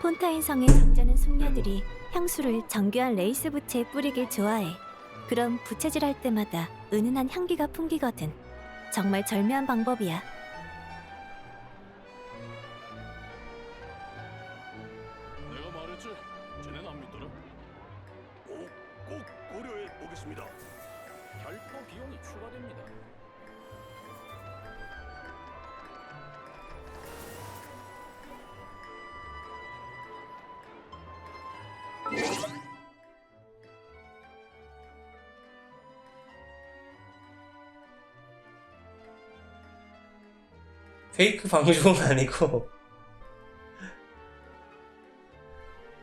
폰타인 성의 적잖은 숙녀들이 향수를 정교한 레이스 부채에 뿌리길 좋아해. 그럼 부채질할 때마다 은은한 향기가 풍기거든. 정말 절묘한 방법이야. 페이크 방송은 아니고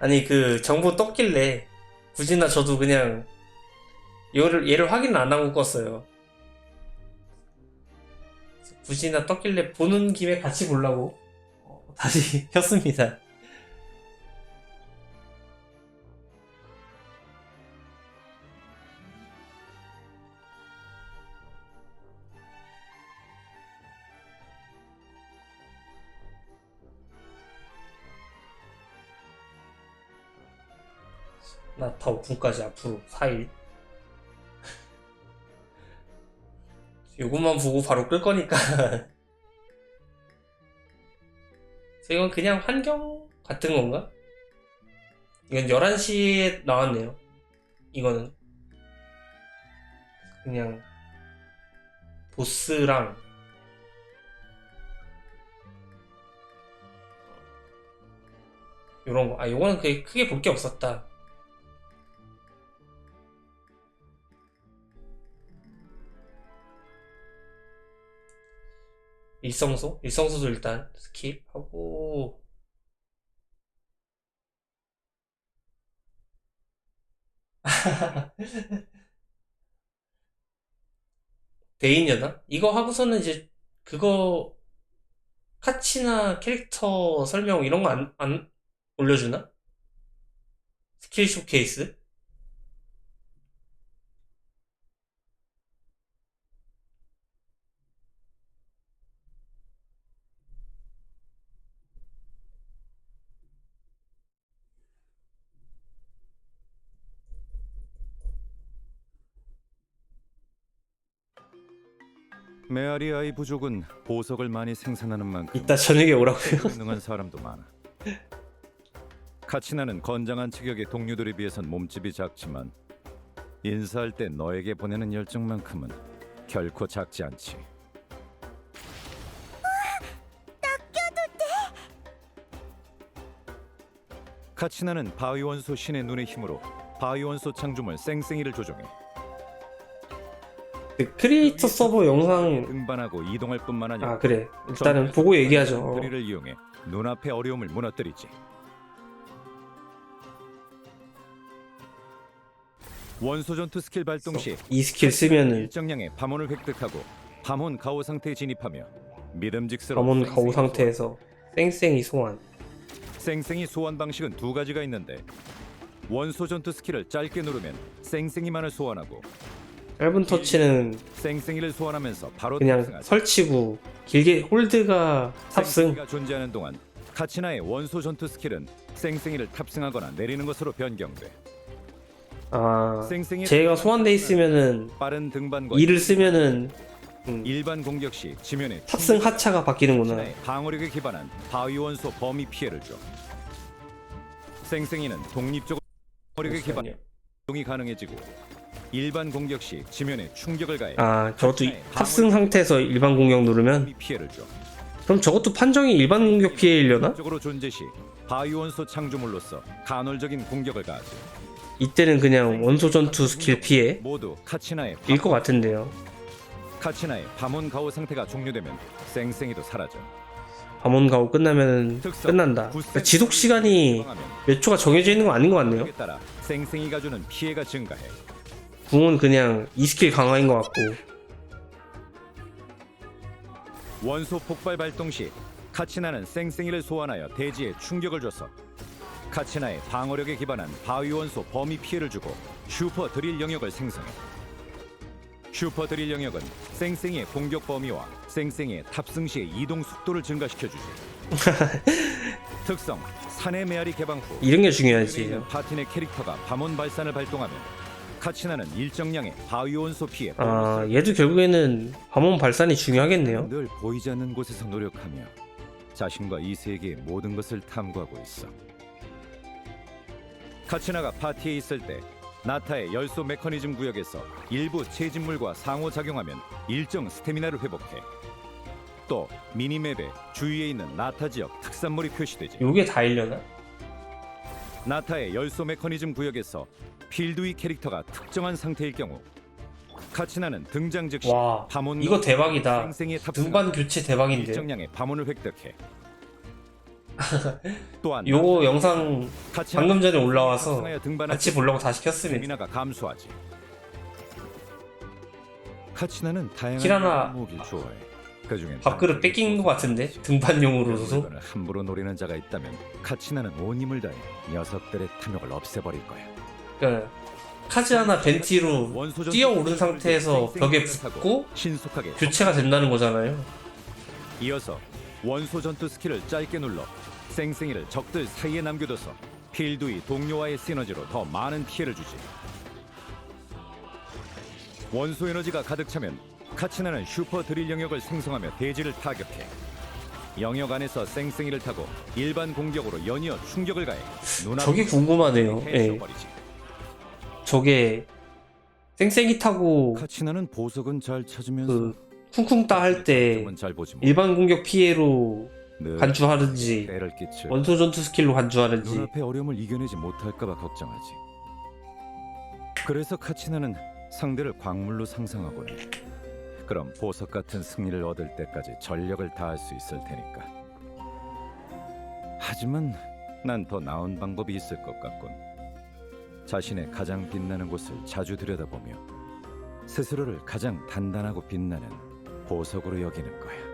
아니 그 정보 떴길래 굳이나 저도 그냥 얘를 얘를 확인 안 하고 껐어요. 굳이나 떴길래 보는 김에 같이 보려고 어, 다시 켰습니다. 나다 오픈까지 앞으로 4일. 요것만 보고 바로 끌 거니까. 이건 그냥 환경 같은 건가? 이건 11시에 나왔네요. 이거는. 그냥, 보스랑, 요런 거. 아, 요거는 그게 크게 볼 게 없었다. 일성소? 일성소도 일단 스킵하고 대인여다? 이거 하고서는 이제 그거 카치나 캐릭터 설명 이런 거 안, 안 올려주나? 스킬 쇼케이스? 메아리아이 부족은 보석을 많이 생산하는 만큼 이따 저녁에 오라고요? 능한 사람도 많아. 카치나는 건장한 체격의 동료들에 비해선 몸집이 작지만 인사할 때 너에게 보내는 열정만큼은 결코 작지 않지. 카치나는 바위원소 신의 눈의 힘으로 바위원소 창조물 쌩쌩이를 조종해 그 크리에이터 서버 영상 등반하고 이동할 뿐만 아니라 아 그래 일단은 보고 얘기하죠 어. 드릴을 이용해 눈앞의 어려움을 무너뜨리지. 원소 전투 스킬 발동 시 이 스킬 쓰면은 일정량의 밤원을 획득하고 밤원 가오 상태에 진입하며 믿음직스러운 검은 가오 상태에서 쌩쌩이 소환. 쌩쌩이 소환 방식은 두 가지가 있는데 원소 전투 스킬을 짧게 누르면 쌩쌩이만을 소환하고 짧은 터치는 쌩쌩이를 소환하면서 바로 그냥. 설치고 길게 홀드가 탑승 존재하는 동안 카치나의 원소 전투 스킬은 쌩쌩이를 탑승하거나 내리는 것으로 변경돼. 아 제가 소환돼 있으면은 빠른 등반과 이를 쓰면은 음, 일반 공격 시 지면에 탑승 하차가 바뀌는구나 카치나의 방어력에 기반한 바위 원소 범위 피해를 줘. 쌩쌩이는 독립적으로 방어력에 기반 잠시만요. 이동이 가능해지고 일반 공격 시 지면에 충격을 가해 아 저것도 이- 탑승 상태에서 일반 공격 누르면 피해를 줘. 그럼 저것도 판정이 일반 공격 피해이려나? 적으로 존재 시 바위 원소 창조물로서 간헐적인 공격을 가하지. 이때는 그냥 원소 전투 스킬 피해 모두 카치나의 일것 같은데요 카치나의 밤원 가오 상태가 종료되면 쌩쌩이도 사라져. 밤원 가고 끝나면은 특성, 끝난다 그러니까 지속 시간이 몇 초가 정해져 있는 건 아닌 것 같네요 에 따라 쌩쌩이가 주는 피해가 증가해. 궁은 그냥 이 스킬 강화인 것 같고 원소 폭발 발동 시 카치나는 쌩쌩이를 소환하여 대지에 충격을 줘서 카치나의 방어력에 기반한 바위 원소 범위 피해를 주고 슈퍼 드릴 영역을 생성해. 슈퍼 드릴 영역은 쌩쌩이의 공격 범위와 쌩쌩이의 탑승 시의 이동 속도를 증가시켜 주지. 특성 산의 메아리 개방 후 이런 게 중요하지. 파틴의 캐릭터가 밤원 발산을 발동하면 카치나는 일정량의 바위원소 피해 아 얘도 결국에는 밤원 발산이 중요하겠네요. 늘 보이지 않는 곳에서 노력하며 자신과 이 세계의 모든 것을 탐구하고 있어. 카치나가 파티에 있을 때 나타의 열소 메커니즘 구역에서 일부 체진물과 상호작용하면 일정 스태미나를 회복해. 또 미니맵에 주위에 있는 나타 지역 특산물이 표시되지. 요게 다 일려나? 나타의 열소 메커니즘 구역에서 필드위 캐릭터가 특정한 상태일 경우 카치나는 등장 즉시 와 파몬과 이거 대박이다. 생생히 탑승한 등반 교체 대박인데. 일정량의 파문을 획득해. 또한 요거 영상 방금 전에 올라와서 같이 때 보려고 다시 켰습니다. 스태미나가 감소하지. 카치나는 다양한 키라나 무기를 좋아해. 그중엔 밥그릇 뺏긴 것 같은데 등반용으로도. 함부로 노리는 자가 있다면 카치나는 온 힘을 다해 녀석들의 탐욕을 없애버릴 거야. 그러니까 카즈 하나 벤티로 뛰어오른 상태에서 벽에 붙고 신속하게 교체가 된다는 거잖아요. 이어서 원소 전투 스킬을 짧게 눌러 쌩쌩이를 적들 사이에 남겨둬서 필두의 동료와의 시너지로 더 많은 피해를 주지. 원소 에너지가 가득 차면 카치나는 슈퍼 드릴 영역을 생성하며 대지를 타격해. 영역 안에서 쌩쌩이를 타고 일반 공격으로 연이어 충격을 가해 저게 궁금하네요. 예. 저게 쌩쌩이 타고 카치나는 보석은 잘 찾으면서 그 쿵쿵 따 할 때 점은 잘 보지 못. 일반 공격 피해로 늘 간주하든지 때를 끼칠 원소 전투 스킬로 간주하든지 눈앞의 어려움을 이겨내지 못할까봐 걱정하지. 그래서 카치나는 상대를 광물로 상상하고는 그럼 보석 같은 승리를 얻을 때까지 전력을 다할 수 있을 테니까. 하지만 난 더 나은 방법이 있을 것 같군. 자신의 가장 빛나는 곳을 자주 들여다보며 스스로를 가장 단단하고 빛나는 보석으로 여기는 거야.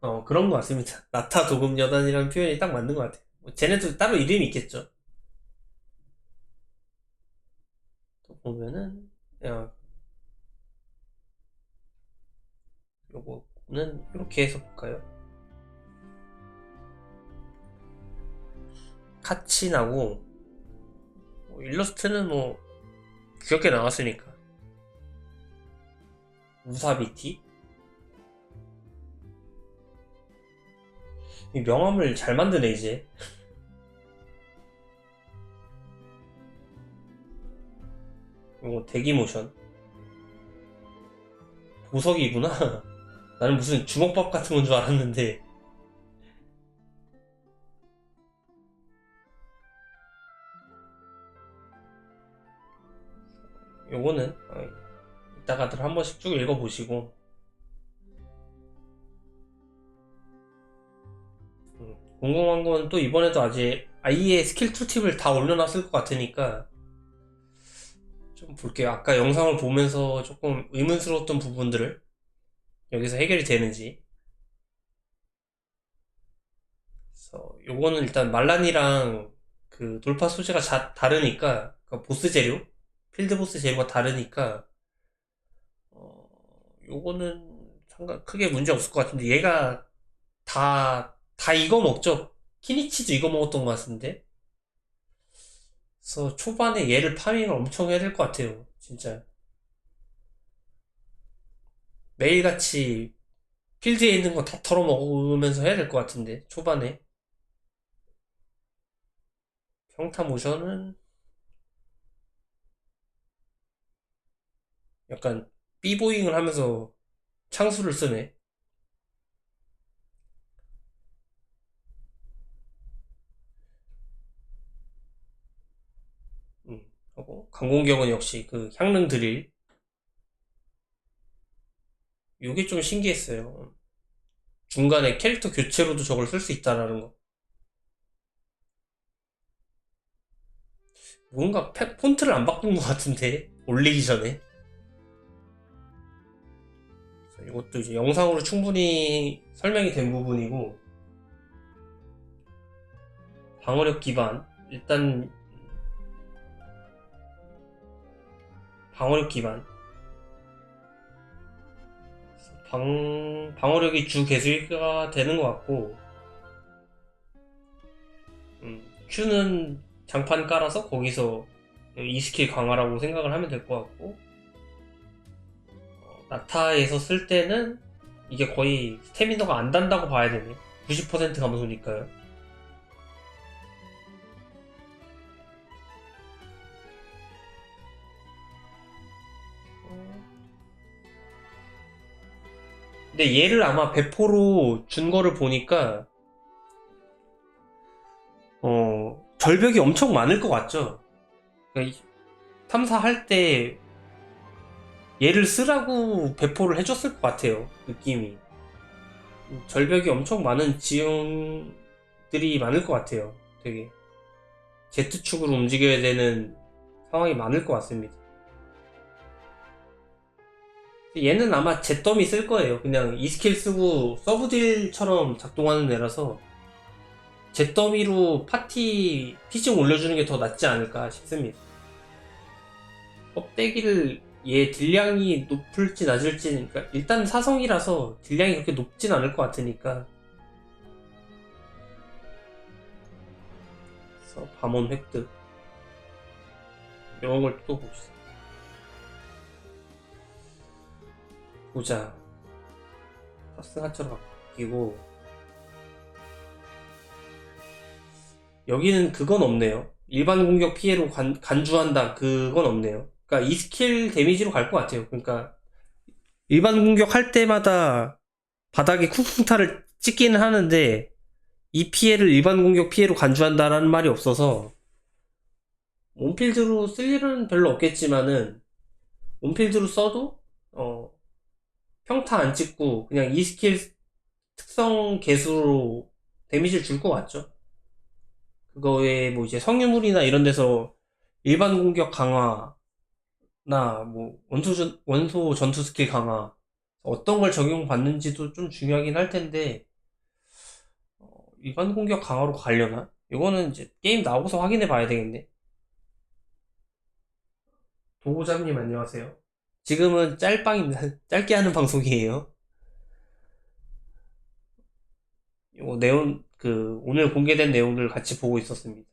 어 그런 것 같습니다. 나타 도금 여단이라는 표현이 딱 맞는 것 같아요. 뭐 쟤네도 따로 이름이 있겠죠. 또 보면은 야 요거는 이렇게 해서 볼까요? 카치나고 뭐 일러스트는 뭐 귀엽게 나왔으니까. 우사비티? 이 명함을 잘 만드네 이제. 이거 대기 모션. 보석이구나. 나는 무슨 주먹밥 같은 건 줄 알았는데 요거는 어, 이따가들 한 번씩 쭉 읽어보시고 음, 궁금한 건 또 이번에도 아직 아예 스킬 툴팁을 다 올려놨을 것 같으니까 좀 볼게요. 아까 영상을 보면서 조금 의문스러웠던 부분들을 여기서 해결이 되는지. 그래서 요거는 일단 말란이랑 그 돌파 소재가 자- 다르니까 그 보스 재료, 필드 보스 재료가 다르니까 어, 요거는 상관 크게 문제 없을 것 같은데 얘가 다 다 이거 먹죠. 키니치도 이거 먹었던 것 같은데. 그래서 초반에 얘를 파밍을 엄청 해야 될 것 같아요. 진짜. 매일같이 필드에 있는 거 다 털어먹으면서 해야 될 것 같은데, 초반에. 평타 모션은 약간 삐보잉을 하면서 창수를 쓰네. 음, 하고 강공격은 역시 그 향릉 드릴 요게 좀 신기했어요. 중간에 캐릭터 교체로도 저걸 쓸 수 있다라는 거. 뭔가 패- 폰트를 안 바꾼 것 같은데 올리기 전에. 이것도 이제 영상으로 충분히 설명이 된 부분이고 방어력 기반 일단 방어력 기반. 방, 방어력이 주 개수가 되는 것 같고 음, Q는 장판 깔아서 거기서 이 스킬 강화라고 생각을 하면 될 것 같고 어, 나타에서 쓸 때는 이게 거의 스태미너가 안 단다고 봐야 되네 90% 감소니까요 근데 얘를 아마 배포로 준 거를 보니까 어 절벽이 엄청 많을 것 같죠. 그러니까 이- 탐사할 때 얘를 쓰라고 배포를 해줬을 것 같아요. 느낌이 절벽이 엄청 많은 지형들이 많을 것 같아요. 되게 Z축으로 움직여야 되는 상황이 많을 것 같습니다. 얘는 아마 잿더미 쓸 거예요. 그냥 이 스킬 쓰고 서브딜처럼 작동하는 애라서 잿더미로 파티 피징 올려주는 게 더 낫지 않을까 싶습니다. 껍데기를 얘 딜량이 높을지 낮을지 그러니까 일단 사성이라서 딜량이 그렇게 높진 않을 것 같으니까 그래서 밤원 획득 이런 걸 또 봅시다. 보자. 탑승하처럼 바뀌고 여기는 그건 없네요. 일반 공격 피해로 간, 간주한다 그건 없네요. 그러니까 이 스킬 데미지로 갈 것 같아요. 그러니까 일반 공격 할 때마다 바닥에 쿵쿵타를 찍기는 하는데 이 피해를 일반 공격 피해로 간주한다라는 말이 없어서 온필드로 쓸 일은 별로 없겠지만은 온필드로 써도 어 평타 안 찍고 그냥 이 스킬 특성 개수로 데미지를 줄 것 같죠. 그거 외에 뭐 이제 성유물이나 이런 데서 일반 공격 강화나 뭐 원소 전, 원소 전투 스킬 강화 어떤 걸 적용받는지도 좀 중요하긴 할 텐데 어, 일반 공격 강화로 가려나? 이거는 이제 게임 나오고서 확인해 봐야 되겠네. 도고장님 안녕하세요. 지금은 짤방입니다. 짧게 하는 방송이에요. 요 내용 그 오늘 공개된 내용들 같이 보고 있었습니다.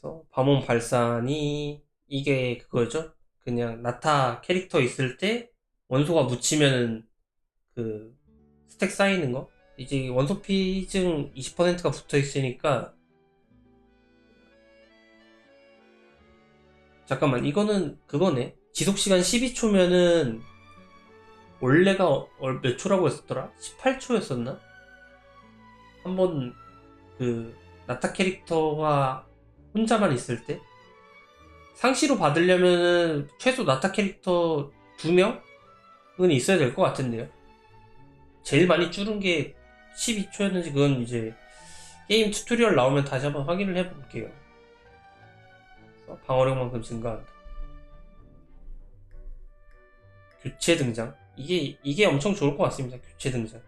그래서 밤원 발산이 이게 그거죠? 그냥 나타 캐릭터 있을 때 원소가 묻히면은 그 스택 쌓이는 거. 이제 원소 피증 20%가 붙어 있으니까 잠깐만 이거는 그거네 지속 시간 12초면은 원래가 몇 초라고 했었더라? 18초였었나? 한번 그 나타 캐릭터가 혼자만 있을 때 상시로 받으려면은 최소 나타 캐릭터 2명은 있어야 될 것 같은데요. 제일 많이 줄은 게 12초였는지 그건 이제 게임 튜토리얼 나오면 다시 한번 확인을 해볼게요. 방어력만큼 증가한다. 교체 등장. 이게 이게 엄청 좋을 것 같습니다. 교체 등장.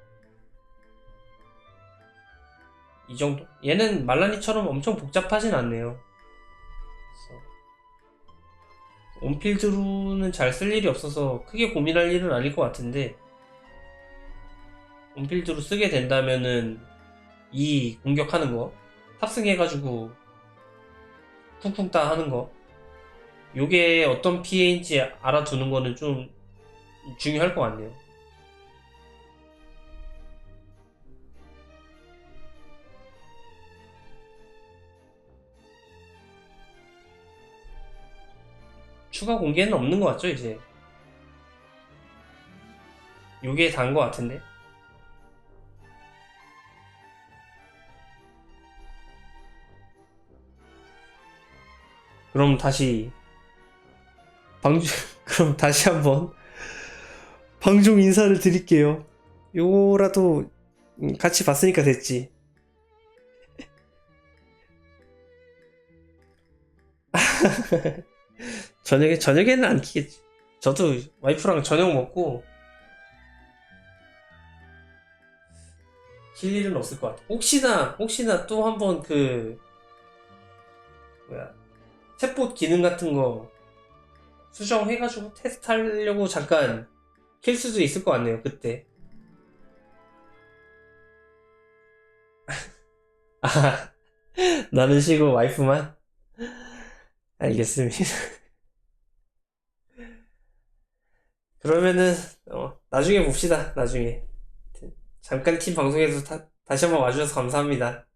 이 정도. 얘는 말라니처럼 엄청 복잡하진 않네요. 그래서 온필드로는 잘 쓸 일이 없어서 크게 고민할 일은 아닐 것 같은데 온필드로 쓰게 된다면은 이 공격하는 거 탑승해가지고 쿵쿵 따 하는 거 요게 어떤 피해인지 알아두는 거는 좀 중요할 것 같네요. 추가 공개는 없는 것 같죠, 이제? 요게 다인 것 같은데? 그럼 다시 방주 그럼 다시 한번 방종 인사를 드릴게요. 요거라도 음, 같이 봤으니까 됐지. 저녁에 저녁에는 안 키겠지. 저도 와이프랑 저녁 먹고 킬 일은 없을 것 같아. 혹시나 혹시나 또 한번 그 뭐야 챗봇 기능 같은 거 수정해가지고 테스트하려고 잠깐 킬 수도 있을 것 같네요 그때 아, 나는 쉬고 와이프만? 알겠습니다. 그러면은, 어, 나중에 봅시다, 나중에. 잠깐 팀 방송에서 다, 다시 한번 와주셔서 감사합니다.